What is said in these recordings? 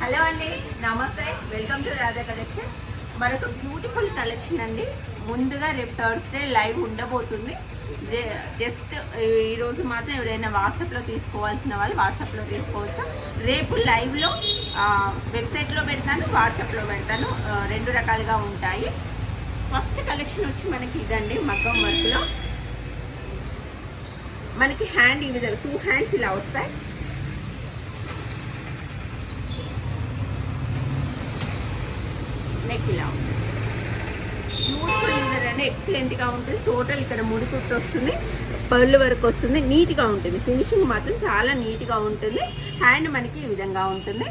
Hello అండి నమస్తే. Welcome to Radha collection మరొక బ్యూటిఫుల్ కలెక్షన్ అండి. ముందుగా రేపు థర్స్డే లైవ్ ఉండబోతుంది. జస్ట్ ఈరోజు మాత్రం ఎవరైనా వాట్సాప్లో తీసుకోవాల్సిన వాళ్ళు వాట్సాప్లో తీసుకోవచ్చు? రేపు లైవ్లో వెబ్సైట్లో పెడతాను వాట్సాప్లో పెడతాను. రెండు రకాలుగా ఉంటాయి. ఫస్ట్ కలెక్షన్ వచ్చి మనకి ఇదండి మగ్గం వర్క్లో. మనకి హ్యాండ్ ఈ విధంగా టూ హ్యాండ్స్ ఇలా వస్తాయి. నెక్ ఇలా ఉంటుంది బ్యూటిఫుల్ లెదర్ అండి ఎక్సలెంట్గా ఉంటుంది టోటల్ ఇక్కడ ముడికుట్టు వస్తుంది. పళ్ళు వరకు వస్తుంది. నీట్గా ఉంటుంది. ఫినిషింగ్ మాత్రం చాలా నీట్గా ఉంటుంది. హ్యాండ్ మనకి ఈ విధంగా ఉంటుంది.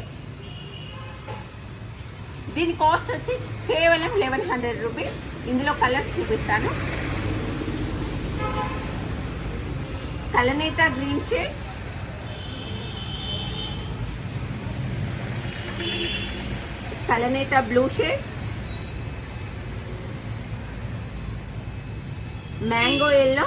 దీని కాస్ట్ వచ్చి కేవలం లెవెన్ హండ్రెడ్ రూపీస్ ఇందులో కలర్స్ చూపిస్తాను. కలనేత green shade కలనేత blue shade mango yellow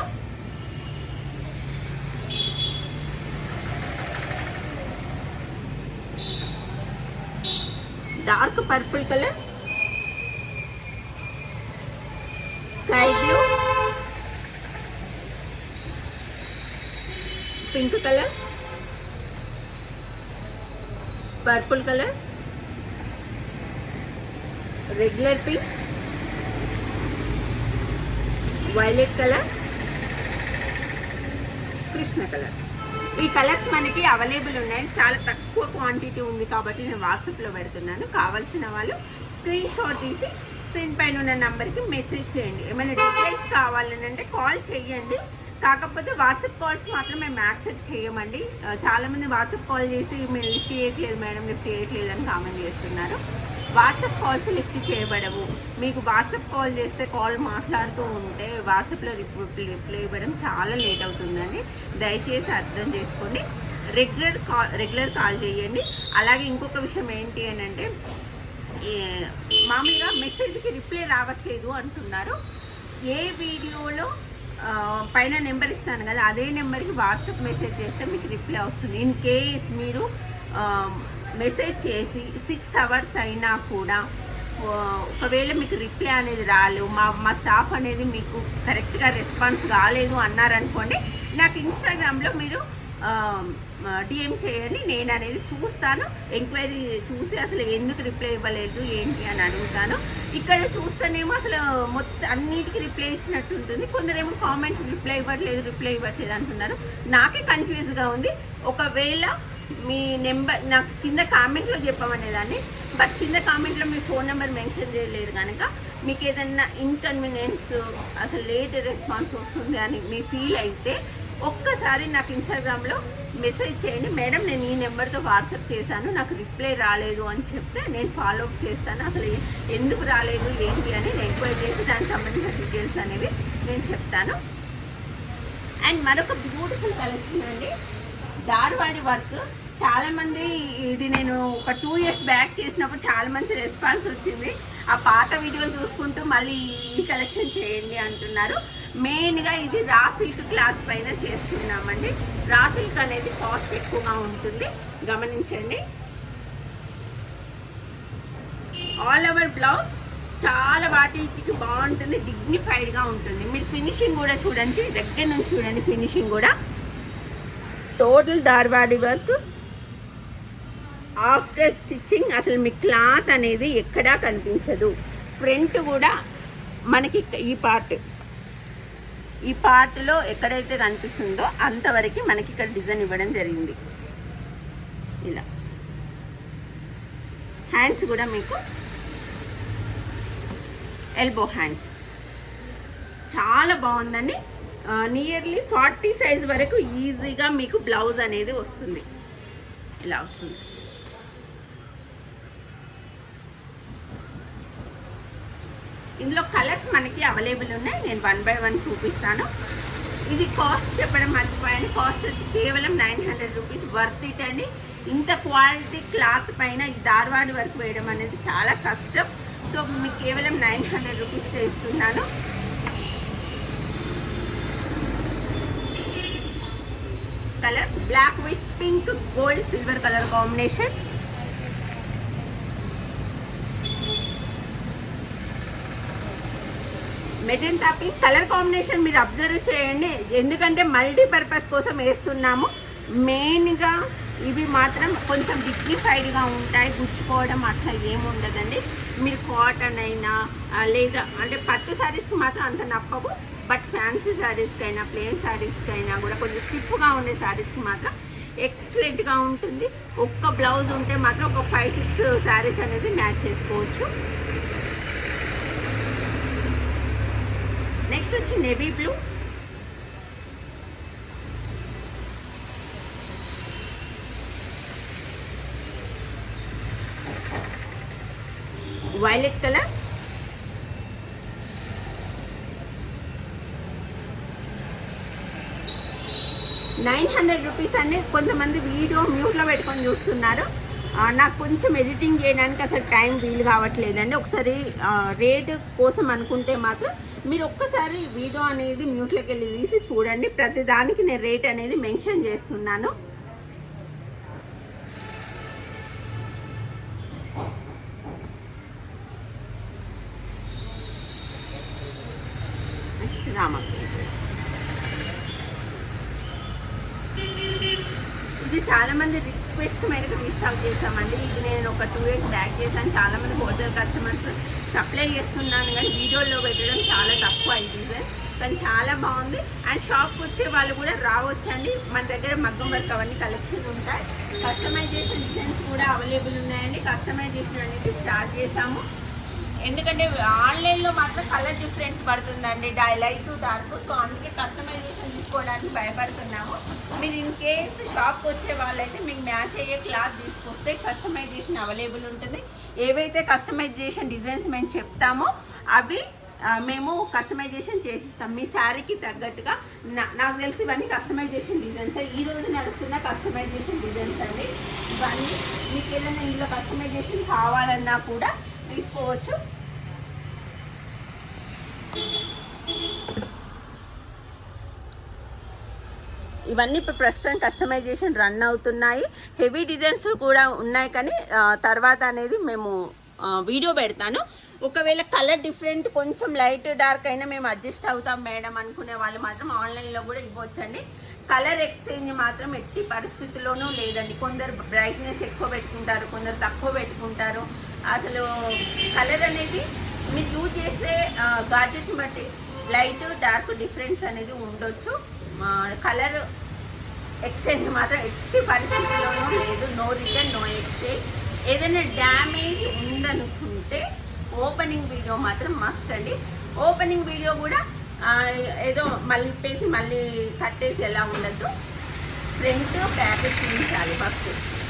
dark purple colour sky blue pink colour purple colour regular pink violet colour Krishna colour. ఈ కలర్స్ మనకి అవైలబుల్ ఉన్నాయి. చాలా తక్కువ క్వాంటిటీ ఉంది కాబట్టి నేను వాట్సాప్లో పెడుతున్నాను. కావాల్సిన వాళ్ళు స్క్రీన్ షాట్ తీసి స్క్రీన్ పైన ఉన్న నెంబర్కి మెసేజ్ చేయండి. ఏమైనా డీటెయిల్స్ కావాలని అంటే కాల్ చేయండి. కాకపోతే వాట్సాప్ కాల్స్ మాత్రం మేము యాక్సెప్ట్ చేయమండి. చాలామంది వాట్సాప్ కాల్ చేసి మేము లిఫ్ట్ చేయట్లేదు మేడం లిఫ్ట్ చేయట్లేదు అని కామెంట్ చేస్తున్నారు. వాట్సాప్ కాల్స్ లిఫ్ట్ చేయబడవు. మీకు వాట్సాప్ కాల్ చేస్తే కాల్ మాట్లాడుతూ ఉంటే వాట్సాప్లో రిప్లై రిప్లై ఇవ్వడం చాలా లేట్ అవుతుందండి. దయచేసి అర్థం చేసుకోండి. రెగ్యులర్ కాల్ రెగ్యులర్ కాల్ చేయండి. అలాగే ఇంకొక విషయం ఏంటి అని అంటే మామూలుగా మెసేజ్కి రిప్లై రావట్లేదు అంటున్నారు. ఏ వీడియోలో పైన నెంబర్ ఇస్తాను కదా అదే నెంబర్కి వాట్సాప్ మెసేజ్ చేస్తే మీకు రిప్లై వస్తుంది. ఇన్ కేస్ మీరు మెసేజ్ చేసి సిక్స్ అవర్స్ అయినా కూడా ఒకవేళ మీకు రిప్లై అనేది రాలేదు మా మా స్టాఫ్ అనేది మీకు కరెక్ట్గా రెస్పాన్స్ కాలేదు అన్నారనుకోండి నాకు ఇన్స్టాగ్రామ్లో మీరు డిఎం చేయండి నేను అనేది చూస్తాను ఎంక్వైరీ చూసి అసలు ఎందుకు రిప్లై ఇవ్వలేదు ఏంటి అని అడుగుతాను. ఇక్కడ చూస్తేనేమో అసలు మొత్తం అన్నిటికీ రిప్లై ఇచ్చినట్టు ఉంటుంది కొందరేమో కామెంట్స్ రిప్లై ఇవ్వట్లేదు రిప్లై ఇవ్వట్లేదు అంటున్నారు. నాకే కన్ఫ్యూజ్గా ఉంది. ఒకవేళ మీ నెంబర్ నాకు కింద కామెంట్లో చెప్పమనేదాన్ని బట్ కింద కామెంట్లో మీ ఫోన్ నెంబర్ మెన్షన్ చేయలేదు కనుక మీకు ఏదన్నా ఇన్కన్వీనియన్స్ అసలు లేట్ రెస్పాన్స్ వస్తుంది అని మీ ఫీల్ అయితే ఒక్కసారి నాకు ఇన్స్టాగ్రామ్లో మెసేజ్ చేయండి. మేడం నేను ఈ నెంబర్తో వాట్సాప్ చేశాను నాకు రిప్లై రాలేదు అని చెప్తే నేను ఫాలో అప్ చేస్తాను. అసలు ఎందుకు రాలేదు ఏంటి అని నేను ఎంక్వైరీ చేసి దానికి సంబంధించిన డీటెయిల్స్ అనేవి నేను చెప్తాను. అండ్ మరొక బ్యూటిఫుల్ కలెక్షన్ అండి. దార్వాడి వర్క్. చాలామంది ఇది నేను ఒక టూ ఇయర్స్ బ్యాక్ చేసినప్పుడు చాలా మంచి రెస్పాన్స్ వచ్చింది. ఆ పాత వీడియోలు చూసుకుంటూ మళ్ళీ ఈ కలెక్షన్ చేయండి అంటున్నారు. మెయిన్గా ఇది రా సిల్క్ క్లాత్ పైన చేస్తున్నామండి. రా సిల్క్ అనేది కాస్ట్ ఎక్కువగా ఉంటుంది. గమనించండి. ఆల్ ఓవర్ బ్లౌజ్ చాలా వాటికి బాగుంటుంది డిగ్నిఫైడ్గా ఉంటుంది. మీరు ఫినిషింగ్ కూడా చూడండి దగ్గర నుంచి చూడండి ఫినిషింగ్ కూడా. Total Dharwadi work after stitching అసలు మీ క్లాత్ అనేది ఎక్కడా కనిపించదు. ఫ్రంట్ కూడా మనకి ఈ పార్ట్ ఈ పార్ట్లో ఎక్కడైతే కనిపిస్తుందో అంతవరకు మనకి ఇక్కడ డిజైన్ ఇవ్వడం జరిగింది. ఇలా. హ్యాండ్స్ కూడా మీకు ఎల్బో హ్యాండ్స్ చాలా బాగుందండి. నియర్లీ ఫార్టీ సైజ్ వరకు ఈజీగా మీకు బ్లౌజ్ అనేది వస్తుంది. ఇలా వస్తుంది. ఇందులో కలర్స్ మనకి అవైలబుల్ ఉన్నాయి. నేను వన్ బై వన్ చూపిస్తాను. ఇది కాస్ట్ చెప్పడం మర్చిపోయాను. కాస్ట్ వచ్చి కేవలం nine hundred rupees. Worth it అండి. ఇంత క్వాలిటీ క్లాత్ పైన ఈ దార్వాడి వర్క్ వేయడం అనేది చాలా కష్టం. సో మీకు కేవలం నైన్ హండ్రెడ్ రూపీస్కే ఇస్తున్నాను. Colours black with pink gold silver colour combination magenta pink colour combination మీరు అబ్జర్వ్ చేయండి. ఎందుకంటే మల్టీపర్పస్ కోసం వేస్తున్నాము. మెయిన్గా ఇవి మాత్రం కొంచెం డిగ్నిఫైడ్గా ఉంటాయి గుచ్చుకోవడం అట్లా ఏముండదండి మీరు కాటన్ అయినా లేదా అంటే పట్టు శారీస్కి మాత్రం అంత నప్పవు బట్ ఫ్యాన్సీ శారీస్కి అయినా ప్లెయిన్ శారీస్కి అయినా కూడా కొంచెం స్టిఫ్గా ఉండే శారీస్కి మాత్రం ఎక్సలెంట్గా ఉంటుంది. ఒక్క బ్లౌజ్ ఉంటే మాత్రం ఒక ఫైవ్ సిక్స్ శారీస్ అనేది మ్యాచ్ చేసుకోవచ్చు. నెక్స్ట్ వచ్చి navy blue violet colour nine hundred rupees అని కొంతమంది వీడియో మ్యూట్లో పెట్టుకొని చూస్తున్నారు. నాకు కొంచెం ఎడిటింగ్ చేయడానికి అసలు టైం వీలు కావట్లేదండి. ఒకసారి రేట్ కోసం అనుకుంటే మాత్రం మీరు ఒక్కసారి వీడియో అనేది మ్యూట్లోకి వెళ్ళి తీసి చూడండి. ప్రతిదానికి నేను రేట్ అనేది మెన్షన్ చేస్తున్నాను. నెక్స్ట్ ఇది చాలామంది రిక్వెస్ట్ మేరకు రీస్టాక్ చేసామండి ఇది నేను ఒక టూ ఇయర్స్ బ్యాక్ చేశాను. చాలా మంది హోటల్ కస్టమర్స్ సప్లై చేస్తున్నాను కానీ వీడియోలో పెట్టడం చాలా తక్కువ అయింది సార్. కానీ చాలా బాగుంది. అండ్ షాప్కి వచ్చే వాళ్ళు కూడా రావచ్చండి. మన దగ్గర మగ్గం వర్క్ అవన్నీ కలెక్షన్ ఉంటాయి. కస్టమైజేషన్ డిజైన్స్ కూడా అవైలబుల్ ఉన్నాయండి. కస్టమైజేషన్ అనేది స్టార్ట్ చేసాము ఎందుకంటే ఆన్లైన్లో మాత్రం కలర్ డిఫరెన్స్ పడుతుందండి. Dye light dark. సో అందుకే కస్టమైజేషన్ తీసుకోవడానికి భయపడుతున్నాము. మీరు ఇన్ కేస్ షాప్కి వచ్చే వాళ్ళైతే మీకు మ్యాచ్ అయ్యే క్లాత్ తీసుకొస్తే కస్టమైజేషన్ అవైలబుల్ ఉంటుంది. ఏవైతే కస్టమైజేషన్ డిజైన్స్ మేము చెప్తామో అవి మేము కస్టమైజేషన్ చేసిస్తాం. మీ శారీకి తగ్గట్టుగా నా- నాకు తెలిసి ఇవన్నీ కస్టమైజేషన్ డిజైన్స్ ఈ రోజు నడుస్తున్న కస్టమైజేషన్ డిజైన్స్ అండి. ఇవన్నీ మీకు ఏదైనా ఇందులో కస్టమైజేషన్ కావాలన్నా కూడా తీసుకోవచ్చు. ఇవన్నీ ఇప్పుడు ప్రస్తుతం కస్టమైజేషన్ రన్ అవుతున్నాయి. హెవీ డిజైన్స్ కూడా ఉన్నాయి కానీ తర్వాత అనేది మేము వీడియో పెడతాను. ఒకవేళ కలర్ డిఫరెంట్ కొంచెం లైట్ డార్క్ అయినా మేము అడ్జస్ట్ అవుతాం మేడం అనుకునే వాళ్ళు మాత్రం ఆన్లైన్లో కూడా ఇవ్వచ్చండి. కలర్ ఎక్స్చేంజ్ మాత్రం ఎట్టి పరిస్థితుల్లోనూ లేదండి. కొందరు బ్రైట్నెస్ ఎక్కువ పెట్టుకుంటారు కొందరు తక్కువ పెట్టుకుంటారు. అసలు కలర్ అనేది మీరు యూజ్ చేసే గాడ్జెట్ని బట్టి లైట్ డార్క్ డిఫరెన్స్ అనేది ఉండొచ్చు. కలర్ ఎక్స్చేంజ్ మాత్రం ఎట్టి పరిస్థితుల్లోనూ లేదు. No return no exchange. ఏదైనా డ్యామేజ్ ఉందనుకుంటే ఓపెనింగ్ వీడియో మాత్రం మస్ట్ అండి. ఓపెనింగ్ వీడియో కూడా ఏదో మళ్ళీ ఇప్పేసి మళ్ళీ కట్టేసి ఎలా ఉండద్దు. ఫ్రంట్ బ్యాక్ చేయించాలి ఫస్ట్.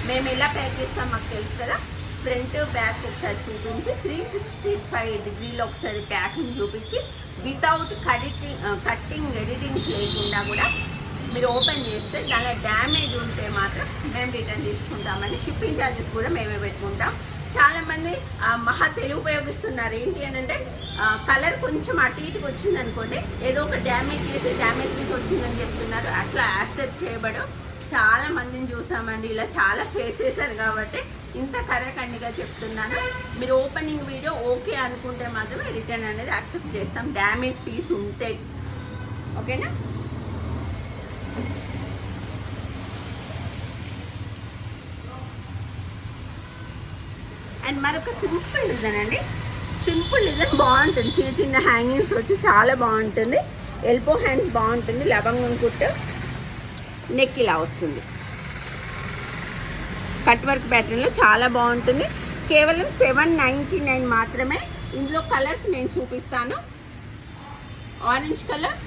మేము ఎలా ప్యాక్ చేస్తాం మాకు తెలుసు కదా. ఫ్రంట్ బ్యాక్ ఒకసారి చూపించి త్రీ సిక్స్టీ ఫైవ్ డిగ్రీలో ఒకసారి ప్యాకింగ్ చూపించి వితౌట్ కడిటింగ్ కట్టింగ్ ఎడిటింగ్స్ లేకుండా కూడా మీరు ఓపెన్ చేస్తే దానిలో డ్యామేజ్ ఉంటే మాత్రం మేము రిటర్న్ తీసుకుంటామండి. షిప్పింగ్ ఛార్జెస్ కూడా మేమే పెట్టుకుంటాం. చాలామంది ఆ, మహా తెలివి ఉపయోగిస్తున్నారు ఏంటి అని అంటే కలర్ కొంచెం అటు ఇటుకు వచ్చింది అనుకోండి ఏదో ఒక డ్యామేజ్ చేసి డ్యామేజ్ పీస్ వచ్చిందని చెప్తున్నారు. అట్లా యాక్సెప్ట్ చేయబడు చాలా మందిని చూసామండి. ఇలా చాలా ఫేస్ చేశారు కాబట్టి ఇంత కరకండిగా చెప్తున్నాను. మీరు ఓపెనింగ్ వీడియో ఓకే అనుకుంటే మాత్రమే రిటర్న్ అనేది యాక్సెప్ట్ చేస్తాం. డ్యామేజ్ పీస్ ఉంటే. ఓకేనా అండ్ మరొక సింపుల్ డిజైన్ అండి. సింపుల్ డిజైన్ బాగుంటుంది. చిన్న చిన్న హ్యాంగింగ్స్ వచ్చి చాలా బాగుంటుంది. ఎల్బో హ్యాండ్స్ బాగుంటుంది. లవంగం కుట్టు. నెక్ ఇలా వస్తుంది. కట్ వర్క్ ప్యాటర్న్లో చాలా బాగుంటుంది. కేవలం సెవెన్ నైంటీ నైన్ మాత్రమే. ఇందులో కలర్స్ నేను చూపిస్తాను. Orange colour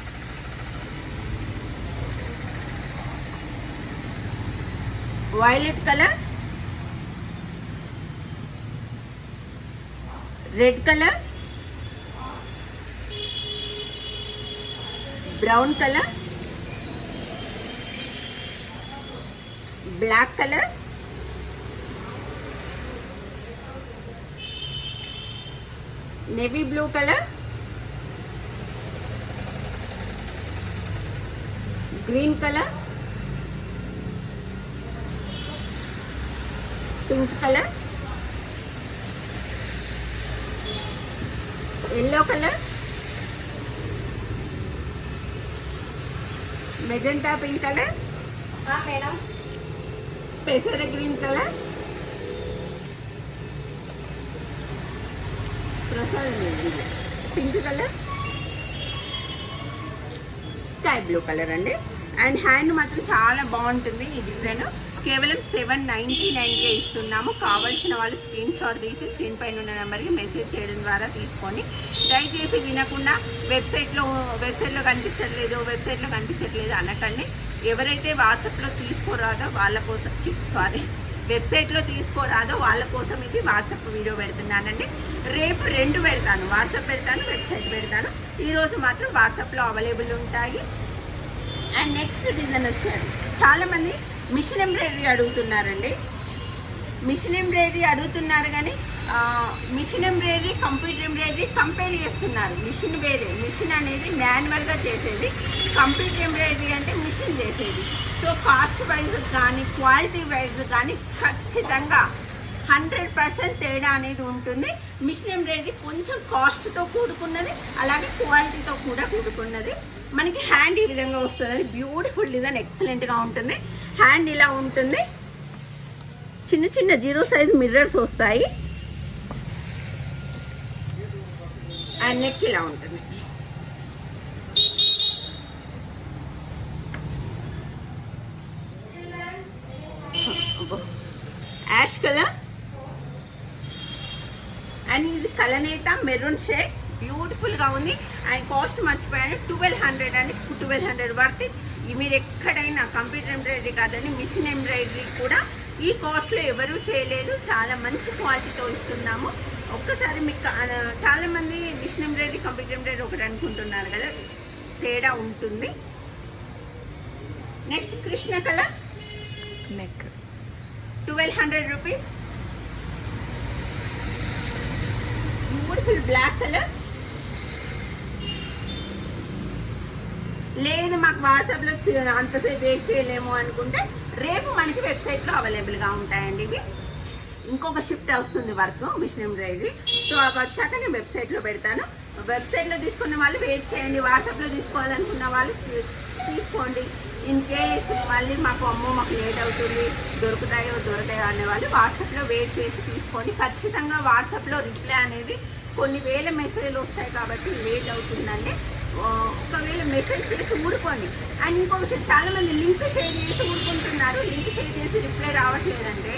violet colour red colour brown colour black colour. Navy blue colour. Green colour. Pink colour. Yellow colour. Magenta pink colour. हाँ मैडम। పెసర గ్రీన్ కలర్. ప్రసాదం pink colour. Sky blue colour అండి. And hand మాత్రం చాలా బాగుంటుంది ఈ design. కేవలం seven ninety నైన్కే ఇస్తున్నాము. కావాల్సిన వాళ్ళు స్క్రీన్ షాట్ తీసి స్క్రీన్ పైన ఉన్న నెంబర్కి మెసేజ్ చేయడం ద్వారా తీసుకోండి. దయచేసి వినకుండా వెబ్సైట్లో వెబ్సైట్లో కనిపించట్లేదు వెబ్సైట్లో కనిపించట్లేదు అనకండి. ఎవరైతే వాట్సాప్లో తీసుకోరాదో వాళ్ళ కోసం సారీ వెబ్సైట్లో తీసుకోరాదో వాళ్ళ కోసం ఇది వాట్సాప్ వీడియో పెడుతున్నానండి. రేపు రెండు పెడతాను. వాట్సాప్ పెడతాను వెబ్సైట్ పెడతాను. ఈరోజు మాత్రం వాట్సాప్లో అవైలబుల్ ఉంటాయి. అండ్ నెక్స్ట్ డిజైన్ వచ్చేది. చాలామంది మిషన్ ఎంబ్రాయిడరీ అడుగుతున్నారండి. మిషన్ ఎంబ్రాయిడరీ అడుగుతున్నారు కానీ machine embroidery computer embroidery compare చేస్తున్నారు. మిషన్ వేరే మిషన్ అనేది మాన్యువల్గా చేసేది. కంప్యూటర్ ఎంబ్రాయిడరీ అంటే మిషన్ చేసేది. సో కాస్ట్ వైజ్ కానీ క్వాలిటీ వైజ్ కానీ ఖచ్చితంగా హండ్రెడ్ పర్సెంట్ తేడా అనేది ఉంటుంది. మిషన్ ఎంబ్రాయిడరీ కొంచెం కాస్ట్తో కూడుకున్నది అలాగే క్వాలిటీతో కూడా కూడుకున్నది. మనకి హ్యాండ్ ఈ విధంగా వస్తుంది బ్యూటిఫుల్ డిజైన్ ఎక్సలెంట్గా ఉంటుంది. హ్యాండ్ ఇలా ఉంటుంది. చిన్న చిన్న జీరో సైజ్ మిర్రర్స్ వస్తాయి. అండ్ నెక్ ఇలా ఉంటుంది. యాష్ కలర్ అండ్ ఇది కలనేత మెరూన్ షేడ్ బ్యూటిఫుల్గా ఉంది. అండ్ కాస్ట్ మర్చిపోయాను. ట్వెల్వ్ హండ్రెడ్ అండి. ట్వెల్వ్ హండ్రెడ్ ఈ మీరు ఎక్కడైనా కంప్యూటర్ ఎంబ్రాయిడరీ కాదని మిషన్ ఎంబ్రాయిడరీ కూడా ఈ కాస్ట్లో ఎవరూ చేయలేదు. చాలా మంచి క్వాలిటీతో ఇస్తున్నాము. ఒక్కసారి మీకు చాలామంది మిషన్ ఎంబ్రాయిడరీ కంప్యూటర్ ఎంబ్రాయిడరీ ఒకటి అనుకుంటున్నారు కదా తేడా ఉంటుంది. Next Krishna colour. Neck. Twelve hundred rupees. Beautiful black colour. లేదు మాకు వాట్సాప్లో చే- అంతసేపు వెయిట్ చేయలేము అనుకుంటే రేపు మనకి వెబ్సైట్లో అవైలబుల్గా ఉంటాయండి ఇవి. ఇంకొక షిఫ్ట్ వస్తుంది వర్క్ మిషన్ ఎంబ్రాయిడరీ సో అవి వచ్చాక నేను వెబ్సైట్లో పెడతాను. వెబ్సైట్లో తీసుకున్న వాళ్ళు వెయిట్ చేయండి. వాట్సాప్లో తీసుకోవాలనుకున్న వాళ్ళు తీసుకోండి. ఇన్ కేస్ మళ్ళీ మాకు అమ్మో మాకు లేట్ అవుతుంది దొరుకుతాయో దొరకాయో అనే వాళ్ళు వాట్సాప్లో వెయిట్ చేసి తీసుకోండి. ఖచ్చితంగా వాట్సాప్లో రిప్లై అనేది కొన్ని వేల మెసేజ్లు వస్తాయి కాబట్టి లేట్ అవుతుందండి. ఒకవేళ మెసేజ్ చేసి ఊడుకోండి అండ్ ఇంకో విషయం చాలా మంది లింక్ షేర్ చేసి ఊడుకుంటున్నారు లింక్ షేర్ చేసి రిప్లై రావట్లేదంటే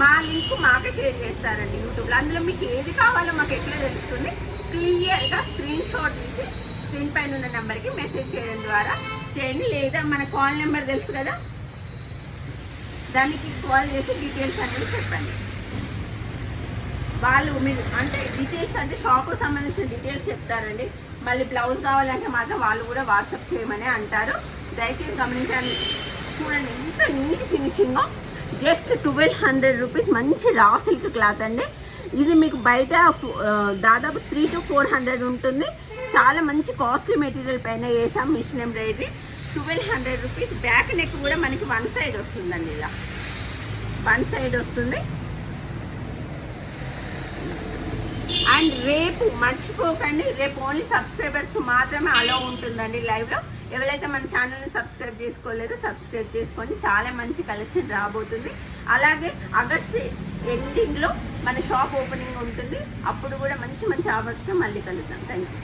మా లింక్ మాకే షేర్ చేస్తారండి యూట్యూబ్లో. అందులో మీకు ఏది కావాలో మాకు ఎట్లా తెలుస్తుంది క్లియర్గా స్క్రీన్ షాట్ తీసి స్క్రీన్ పైన ఉన్న నెంబర్కి మెసేజ్ చేయడం ద్వారా చేయండి. లేదా మన కాల్ నెంబర్ తెలుసు కదా దానికి కాల్ చేసి డీటెయిల్స్ అనేది చెప్పండి. వాళ్ళు మీరు అంటే డీటెయిల్స్ అంటే షాప్కు సంబంధించిన డీటెయిల్స్ చెప్తారండి. మళ్ళీ బ్లౌజ్ కావాలంటే మాత్రం వాళ్ళు కూడా వాట్సాప్ చేయమని అంటారు. దయచేసి గమనించండి చూడండి ఎంత neat finishing. Just twelve hundred rupees. మంచి రా సిల్క్ క్లాత్ అండి. ఇది మీకు బయట దాదాపు త్రీ టు ఫోర్ హండ్రెడ్ ఉంటుంది. చాలా మంచి కాస్ట్లీ మెటీరియల్ పైన వేసాం machine embroidery. Twelve hundred rupees. Back neck కూడా మనకి వన్ సైడ్ వస్తుందండి ఇలా. వన్ సైడ్ వస్తుంది. అండ్ రేపు మర్చిపోకండి. రేపు ఓన్లీ సబ్స్క్రైబర్స్కి మాత్రమే అలో ఉంటుందండి లైవ్లో ఎవరైతే మన ఛానల్ని సబ్స్క్రైబ్ చేసుకోలేదో సబ్స్క్రైబ్ చేసుకోండి. చాలా మంచి కలెక్షన్ రాబోతుంది. అలాగే ఆగస్ట్ ఎండింగ్లో మన షాప్ ఓపెనింగ్ ఉంటుంది. అప్పుడు కూడా మంచి మంచి ఆఫర్స్తో మళ్ళీ కలుద్దాం. Thank you